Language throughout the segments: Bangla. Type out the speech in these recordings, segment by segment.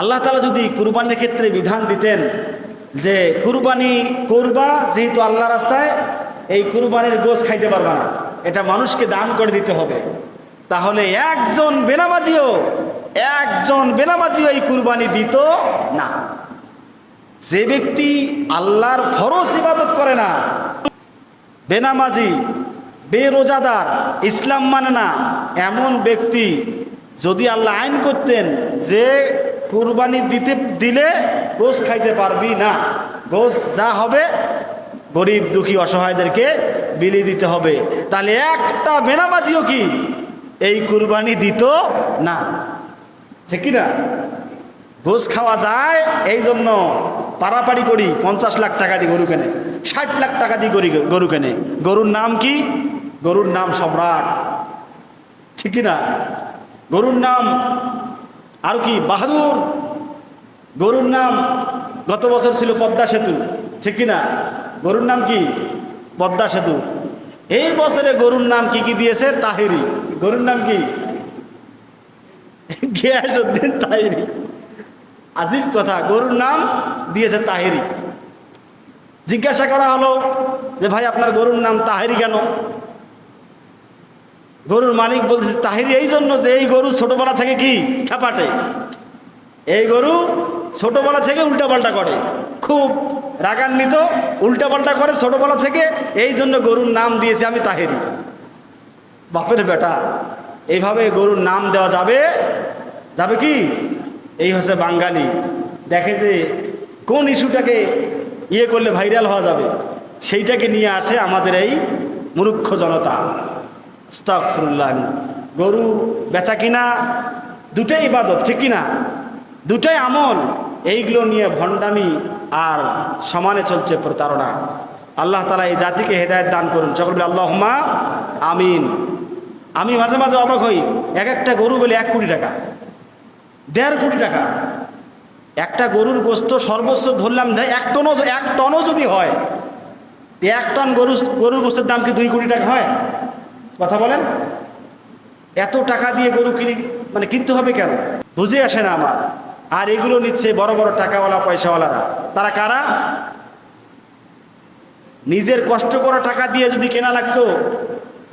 আল্লাহ তালা যদি কুরবানির ক্ষেত্রে বিধান দিতেন যে কুরবানি করবা, যেহেতু আল্লাহ রাস্তায়, এই কুরবানির গোস খাইতে পারবা না। এটা মানুষকে দান করে দিতে হবে। তাহলে একজন বেনামাজিও একজন বেনামাজিও এই কুরবানি দিত না। যে ব্যক্তি আল্লাহর ফরজ ইবাদত করে না, বেনামাজি, বেরোজাদার, ইসলাম মানে না, এমন ব্যক্তি যদি আল্লাহ আইন করতেন যে কুরবানি দিতে, দিলে গোস খাইতে পারবি না। গোস যা হবে, গরিব, দুঃখী, অসহায়দেরকে বিলি দিতে হবে। তাহলে একটা বেনামাজিও কি? এই কুরবানি দিত না। ঠিক না ঘুষ খাওয়া যায়, এই জন্য পারাপাড়ি করি, পঞ্চাশ লাখ টাকা দিয়ে গরু কেনে, ষাট লাখ টাকা দিয়ে গরি গরু কেনে। গরুর নাম কি? গরুর নাম সম্রাট। ঠিক না গরুর নাম আর কি, বাহাদুর গরুর নাম গত বছর ছিল পদ্মা সেতু, ঠিক কি না? গরুর নাম কি? পদ্মা সেতু। এই বছরে গরুর নাম কি কি দিয়েছে? তাহিরি। গরুর নাম কি? গিয়াসুদ্দিন তাহিরি। আজিব কথা, গরুর নাম দিয়েছে তাহেরি। জিজ্ঞাসা করা হলো যে, ভাই, আপনার গরুর নাম তাহেরি কেন? গরুর মালিক বলছে, তাহেরি, এই জন্য যে এই গরু ছোটবেলা থেকে কি? ঠাপাটে এই গরু ছোটবেলা থেকে উল্টাপাল্টা করে। খুব রাগান্বিত, উল্টাপাল্টা করে ছোটবেলা থেকে, এই জন্য গরুর নাম দিয়েছে আমি তাহেরি। বাপের বেটা, এইভাবে গরুর নাম দেওয়া যাবে যাবে কি? এই হচ্ছে বাঙালি। দেখে যে কোন ইস্যুটাকে ইয়ে করলে ভাইরাল হওয়া যাবে, সেইটাকে নিয়ে আসে আমাদের এই মূর্খ জনতা। স্টক ফুরুল্লাহ গরু বেচা কিনা, দুটাই ইবাদত, ঠিক কিনা? দুটাই আমল, এইগুলো নিয়ে ভণ্ডামি আর সমানে চলছে প্রতারণা। আল্লাহ তালা এই জাতিকে হেদায়ত দান করুন। সকল বলে আল্লাহ আমিন। আমি মাঝে মাঝে অবাক হই, এক একটা গরু বলে এক কোটি টাকা, দেড় কোটি টাকা। একটা গরুর গোস্ত সর্বোচ্চ ধরলাম এক টনও এক টনও যদি হয়, এক টন গরু গরুর গোস্তের দাম কি দুই কোটি টাকা হয়? কথা বলেন? এত টাকা দিয়ে গরু কিনে মানে কিনতে হবে কেন? বুঝে আসে না আমার। আর এগুলো নিচ্ছে বড় বড় টাকাওয়ালা, পয়সাওয়ালারা। তারা কারা? নিজের কষ্ট করা টাকা দিয়ে যদি কেনা লাগতো,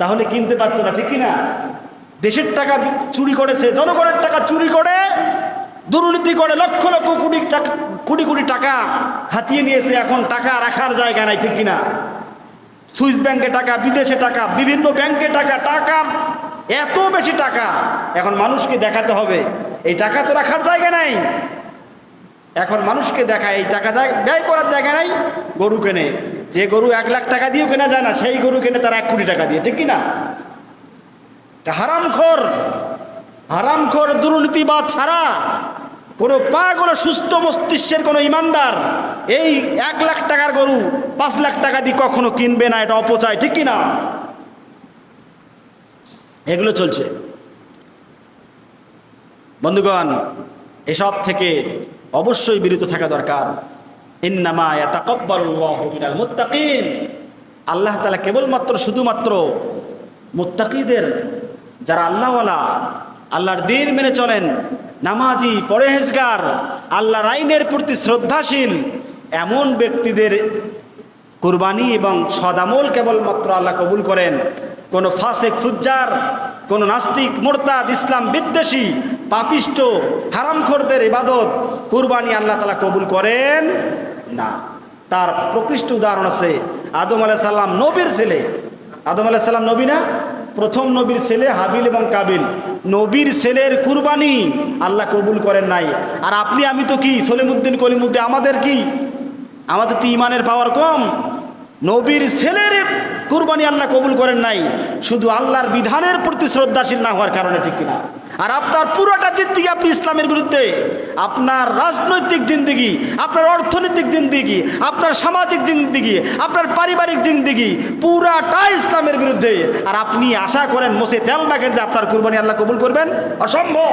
তাহলে কিনতে পারতো না, ঠিক কি না? দেশের টাকা চুরি করেছে, জনগণের টাকা চুরি করে, দুর্নীতি করে, লক্ষ লক্ষ কোটি টাকা কোটি কোটি টাকা হাতিয়ে নিয়েছে, এখন টাকা রাখার জায়গা নাই, ঠিক কিনা সুইস ব্যাংকে টাকা, বিদেশে টাকা, বিভিন্ন ব্যাংকে টাকা টাকার এত বেশি টাকা। এখন মানুষকে দেখাতে হবে, এই টাকা তো রাখার জায়গা নাই। এখন মানুষকে দেখায়, এই টাকা ব্যয় করার জায়গা নাই, গরু কেনে। যে গরু এক লাখ টাকা দিয়েও কেনা যায় না, সেই গরু কেনে তার এক কোটি টাকা দিয়ে, ঠিক কিনা? হারামখোর হারামখোর দুর্নীতিবাদ ছাড়া কোনো পা কোনো সুস্থ মস্তিষ্কের কোনো ইমানদার। এই এক লাখ টাকার গরু পাঁচ লাখ টাকা দিয়ে কখনো কিনবে না, এটা অপচয়, ঠিক কিনা? এগুলো চলছে। বন্ধুগণ, এসব থেকে অবশ্যই বিরত থাকা দরকার। আল্লাহ তাআলা কেবলমাত্র, শুধুমাত্র মুত্তাকিদের, যারা আল্লাহওয়ালা, আল্লাহর দিন মেনে চলেন নামাজি, পরেহেজগার আল্লাহর আইনের প্রতি শ্রদ্ধাশীল, এমন ব্যক্তিদের কুরবানি এবং সদামল কেবলমাত্র আল্লাহ কবুল করেন। কোনো ফাসেক, ফুজ্জার, কোনো নাস্তিক, মোরতাদ, ইসলাম বিদ্বেষী, পাপিষ্ট, হারামখোরদের ইবাদত কুরবানি আল্লাহ তালা কবুল করেন না। তার প্রকৃষ্ট উদাহরণ আছে আদম আলাহ সাল্লাম নবীর ছেলে। আদম আলাহ সাল্লাম নবী না? প্রথম নবীর ছেলে হাবিল এবং কাবিল। নবীর ছেলের কুরবানি আল্লাহ কবুল করেন নাই। আর আপনি, আমি তো কি? সলিমুদ্দিন কলিমুদ্দিন, আমাদের কি? আমাদের তো ইমানের পাওয়ার কম। নবীর ছেলের কুরবানি আল্লাহ কবুল করেন নাই। শুধু আল্লাহর বিধানের প্রতি শ্রদ্ধাশীল না হওয়ার কারণে ঠিক কিনা? আর আপনার পুরোটা জিন্দিগি আপনি ইসলামের বিরুদ্ধে। আপনার রাজনৈতিক জিন্দিগি, আপনার অর্থনৈতিক জিন্দিগি, আপনার সামাজিক জিন্দিগি, আপনার পারিবারিক জিন্দিগি পুরাটা ইসলামের বিরুদ্ধে। আর আপনি আশা করেন মোসে তেল মাখেন যে আপনার কুরবানি আল্লাহ কবুল করবেন? অসম্ভব!